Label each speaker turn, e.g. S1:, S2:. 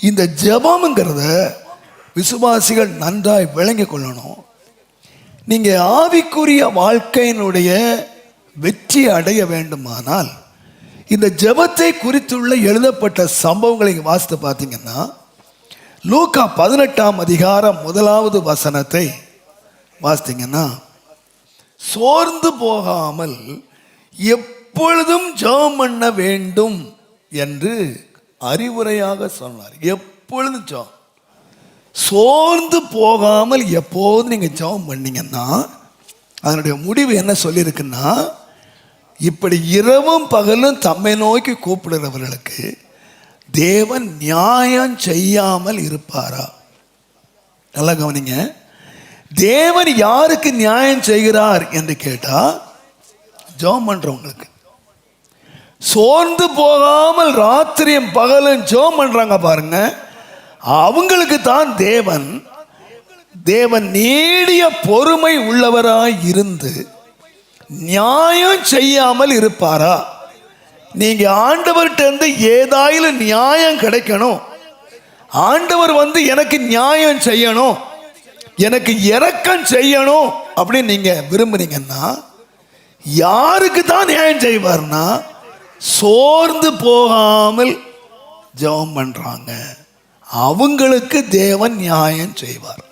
S1: இந்த ஜெபம்ங்கிறத விசுவாசிகள் நன்றாய் விளங்கிக் கொள்ளணும். நீங்க ஆவிக்குரிய வாழ்க்கையினுடைய வெற்றி அடைய வேண்டுமானால் இந்த ஜெபத்தை குறித்துள்ள எழுதப்பட்ட சம்பவங்களை வாசித்து பார்த்தீங்கன்னா லூக்கா பதினெட்டாம் அதிகாரம் முதலாவது வசனத்தை வாசித்தீங்கன்னா சோர்ந்து போகாமல் எப்பொழுதும் ஜெபம் பண்ண வேண்டும் என்று அறிவுரையாக சொன்னார். எப்பொழுதும் ஜெபம். சோர்ந்து போகாமல் எப்போதும் நீங்கள் ஜெபம் பண்ணீங்கன்னா அதனுடைய முடிவு என்ன சொல்லியிருக்குன்னா இப்படி இரவும் பகலும் தம்மை நோக்கி கூப்பிடுறவர்களுக்கு தேவன் நியாயம் செய்யாமல் இருப்பாரா? நல்லா கவனிங்க. தேவன் யாருக்கு நியாயம் செய்கிறார் என்று கேட்டால் ஜெபம் பண்ணுறவங்களுக்கு சோர்ந்து போகாமல் ராத்திரியும் பகலும் ஜோம் பண்ணுறாங்க பாருங்க. அவங்களுக்கு தான் தேவன் தேவன் நீடிய பொறுமை உள்ளவராய் இருந்து நியாயம் செய்யாமல் இருப்பாரா? நீங்கள் ஆண்டவர்கிட்டருந்து ஏதாயிலும் நியாயம் கிடைக்கணும். ஆண்டவர் வந்து எனக்கு நியாயம் செய்யணும் எனக்கு இறக்கம் செய்யணும் அப்படின்னு நீங்கள் விரும்புனீங்கன்னா யாருக்கு தான் நியாயம் செய்வார்னா சோர்ந்து போகாமல் ஜெபம் பண்ணுறாங்க அவங்களுக்கு தேவன் நியாயம் செய்வார்.